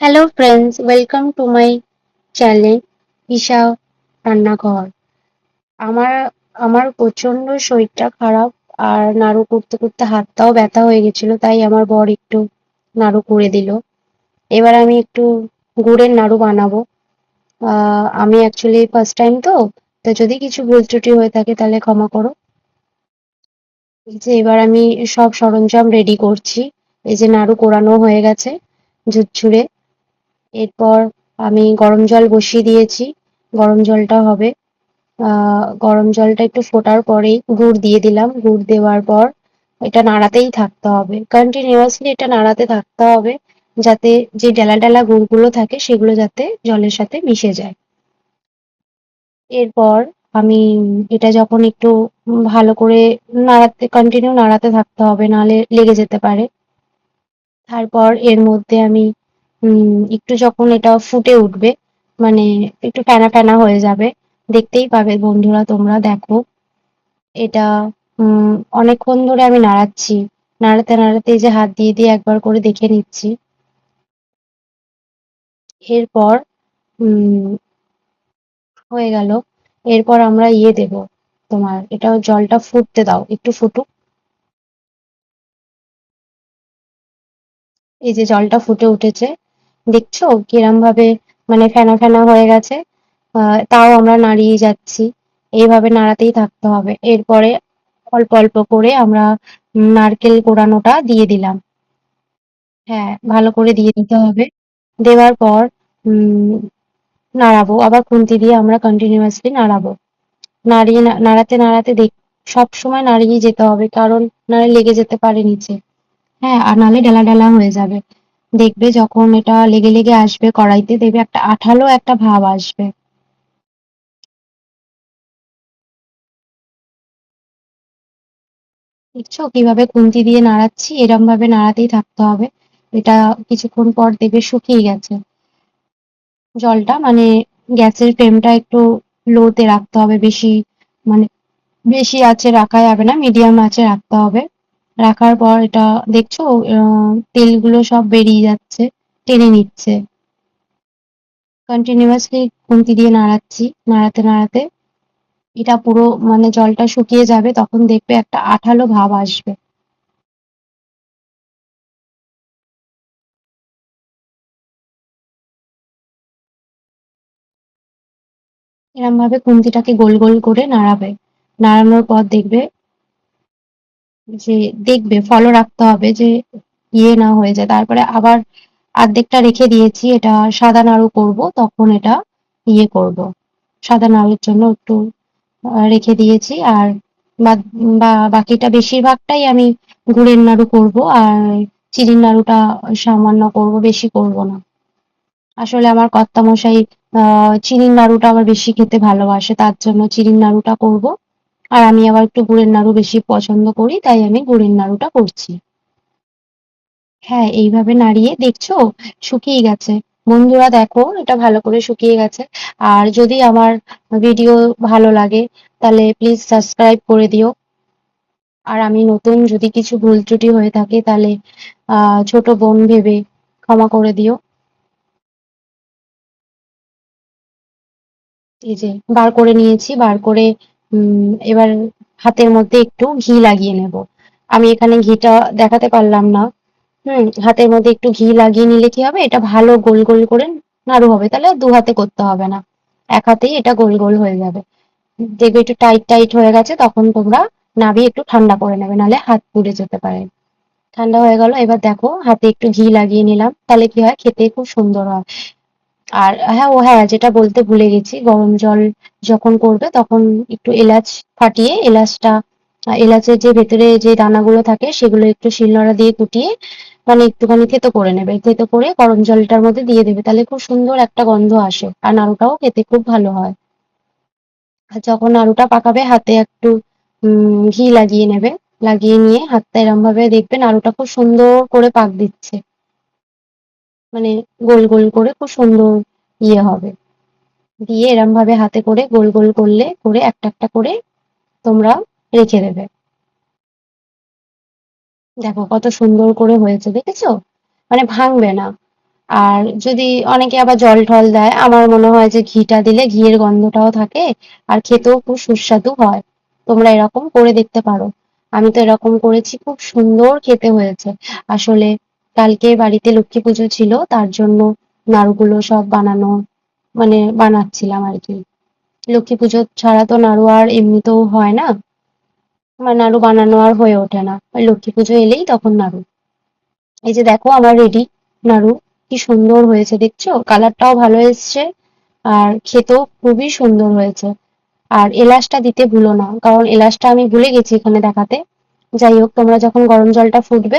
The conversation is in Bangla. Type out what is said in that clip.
Hello friends welcome to my channel Isha রান্নাঘর আমার আমার প্রচণ্ড শরীরটা খারাপ আর নাড়ু করতে করতে হাতটাও ব্যথা হয়ে গেছিল, তাই আমার বর একটু নাড়ু করে দিল। এবার আমি একটু গুড়ের নাড়ু বানাবো। আমি অ্যাকচুয়ালি ফার্স্ট টাইম তো তো যদি কিছু ভুল ত্রুটি হয়ে থাকে তাহলে ক্ষমা করো। এই যে এবার আমি সব সরঞ্জাম রেডি করছি। এই যে নাড়ু কোরানো হয়ে গেছে, ঝুরঝুরে। এরপর আমি গরম জল বসিয়ে দিয়েছি। গরম জলটা হবে। গরম জলটা একটু ফোটার পরেই গুড় দিয়ে দিলাম। গুড় দেওয়ার পর এটা নাড়াতেই থাকতে হবে। কন্টিনিউয়াসলি এটা নাড়াতে থাকতে হবে যাতে যে ডেলা ডেলা গুড়গুলো থাকে সেগুলো যাতে জলের সাথে মিশে যায়। এরপর আমি এটা যখন একটু ভালো করে নাড়াতে কন্টিনিউ নাড়াতে থাকতে হবে, নাহলে লেগে যেতে পারে। তারপর এর মধ্যে আমি একটু যখন এটা ফুটে উঠবে মানে একটু ফেনা ফেনা হয়ে যাবে, দেখতেই পাবে বন্ধুরা, তোমরা দেখো। এটা অনেকক্ষণ ধরে আমি নাড়াচ্ছি, নাড়াতে নাড়াতে যে হাত দিয়ে দিয়ে একবার করে দেখে নিচ্ছি। এরপর হয়ে গেল। এরপর আমরা ইয়ে দেব, তোমার এটা জলটা ফুটতে দাও, একটু ফুটুক। এই যে জলটা ফুটে উঠেছে দেখছ? কিরম ভাবে মানে ফেনা ফেনা হয়ে গেছে। তাও আমরা নাড়িয়ে যাচ্ছি। এইভাবে নাড়াতেই থাকতে হবে। এরপরে অল্প অল্প করে আমরা নারকেল কোড়ানোটা দিয়ে দিলাম। হ্যাঁ ভালো করে দিয়ে দিতে হবে। দেওয়ার পর নাড়াবো। আবার খুন্তি দিয়ে আমরা কন্টিনিউয়াসলি নাড়াবো। নাড়িয়ে নাড়াতে নাড়াতে দেখ, সব সময় নাড়িয়ে যেতে হবে, কারণ নাহলে লেগে যেতে পারে নিচে। হ্যাঁ আর নাহলে ডেলা ডেলা হয়ে যাবে। দেখবে যখন এটা লেগে লেগে আসবে কড়াইতে, দেখবে একটা আঠালো একটা ভাব আসবে। দেখছ কীভাবে খুন্তি দিয়ে নাড়াচ্ছি? এরম ভাবে নাড়াতেই থাকতে হবে। এটা কিছুক্ষণ পর দেখবে শুকিয়ে গেছে। জলটা মানে গ্যাসের ফ্লেমটা একটু লোতে রাখতে হবে। বেশি মানে বেশি আঁচে রাখা যাবে না, মিডিয়াম আঁচে রাখতে হবে। রাখার পর এটা দেখছ তেলগুলো সব বেরিয়ে যাচ্ছে, টেনে নিচ্ছে। কন্টিনিউয়াসলি খুন্তি দিয়ে নাড়াচ্ছি, নাড়াতে নাড়াতে। এটা পুরো মানে জলটা শুকিয়ে যাবে, তখন দেখবে একটা আঠালো ভাব আসবে। এরম ভাবে খুন্তিটাকে গোল গোল করে নাড়াবে। নাড়ানোর পর দেখবে যে দেখবে ফলো রাখতে হবে যে ইয়ে না হয়ে যায়। তারপরে আবার অর্ধেকটা রেখে দিয়েছি, এটা সাদা নাড়ু করব, তখন এটা ইয়ে করব। সাদা নাড়ুর জন্য একটু রেখে দিয়েছি। আর বা বাকিটা বেশিরভাগটাই আমি গুড়ের নাড়ু করব, আর চিনির নাড়ুটা সামান্য করব, বেশি করব না। আসলে আমার কর্তামশাই চিনির নাড়ুটা আবার বেশি খেতে ভালোবাসে, তার জন্য চিনির নাড়ুটা করব। আর আমি আবার একটু গুড়ের নাড়ু বেশি পছন্দ করি, তাই আমি গুড়ের নাড়ুটা করছি। হ্যাঁ এইভাবে নাড়িয়ে দেখছ? শুকিয়ে গেছে। বন্ধুরা দেখো, এটা ভালো করে শুকিয়ে গেছে। আর যদি আমার ভিডিও ভালো লাগে, তাহলে প্লিজ সাবস্ক্রাইব করে দিও। আর আমি নতুন যদি কিছু ভুল ত্রুটি হয়ে থাকে, তাহলে ছোট বোন ভেবে ক্ষমা করে দিও। এই যে, বার করে নিয়েছি, বার করে এবার হাতের মধ্যে একটু ঘি লাগিয়ে নেব। আমি এখানে ঘিটা দেখাতে পারলাম না। হুম, হাতের মধ্যে একটু ঘি লাগিয়ে নিলে কি হবে? এটা ভালো গোল গোল করে নাড়ু হবে। তাহলে দু হাতে করতে হবে না। এক হাতেই এটা গোল গোল হয়ে যাবে। দেখবে একটু টাইট টাইট হয়ে গেছে, তখন তোমরা নাবিয়ে একটু ঠান্ডা করে নেবে। নাহলে হাত পুড়ে যেতে পারে। ঠান্ডা হয়ে গেল। এবার দেখো, হাতে একটু ঘি লাগিয়ে নিলাম। তাহলে কি হয়? খেতে খুব সুন্দর হয়। আর হ্যাঁ ও হ্যাঁ যেটা বলতে ভুলে গেছি, গরম জল যখন করবে তখন একটু এলাচ ফাটিয়ে, এলাচটা, এলাচের যে ভেতরে যে দানাগুলো থাকে সেগুলো একটু শিলনোড়া দিয়ে কুটিয়ে মানে একটুখানি থেতো করে নেবে। থেতো করে গরম জলটার মধ্যে দিয়ে দেবে। তাহলে খুব সুন্দর একটা গন্ধ আসে আর নাড়ুটাও খেতে খুব ভালো হয়। আর যখন নাড়ুটা পাকাবে, হাতে একটু ঘি লাগিয়ে নেবে। লাগিয়ে নিয়ে হাতটা এরম ভাবে দেখবে নাড়ুটা খুব সুন্দর করে পাক দিচ্ছে। মানে গোল গোল করে খুব সুন্দর ইয়ে হবে। দিয়ে এরম ভাবে হাতে করে গোল গোল করলে করে একটা একটা করে তোমরা রেখে দেবে। দেখো কত সুন্দর করে হয়েছে, দেখেছ? মানে ভাঙবে না। আর যদি অনেকে আবার জল টল দেয়, আমার মনে হয় যে ঘিটা দিলে ঘিয়ের গন্ধটাও থাকে আর খেতেও খুব সুস্বাদু হয়। তোমরা এরকম করে দেখতে পারো। আমি তো এরকম করেছি, খুব সুন্দর খেতে হয়েছে। আসলে কালকে বাড়িতে লক্ষ্মী পুজো ছিল, তার জন্য নাড়ুগুলো সব বানানো মানে বানাচ্ছিলাম আর কি। লক্ষ্মী পুজো ছাড়া তো নাড়ু আর এমনিতেও হয় না। আমার নাড়ু বানানো আর হয়ে ওঠে না। লক্ষ্মী পুজো এলেই তখন নাড়ু। এই যে দেখো আমার রেডি নাড়ু, কি সুন্দর হয়েছে, দেখছ? কালারটাও ভালো এসছে আর খেতেও খুবই সুন্দর হয়েছে। আর এলাচটা দিতে ভুলো না, কারণ এলাচটা আমি ভুলে গেছি এখানে দেখাতে। যাই হোক, তোমরা যখন গরম জলটা ফুটবে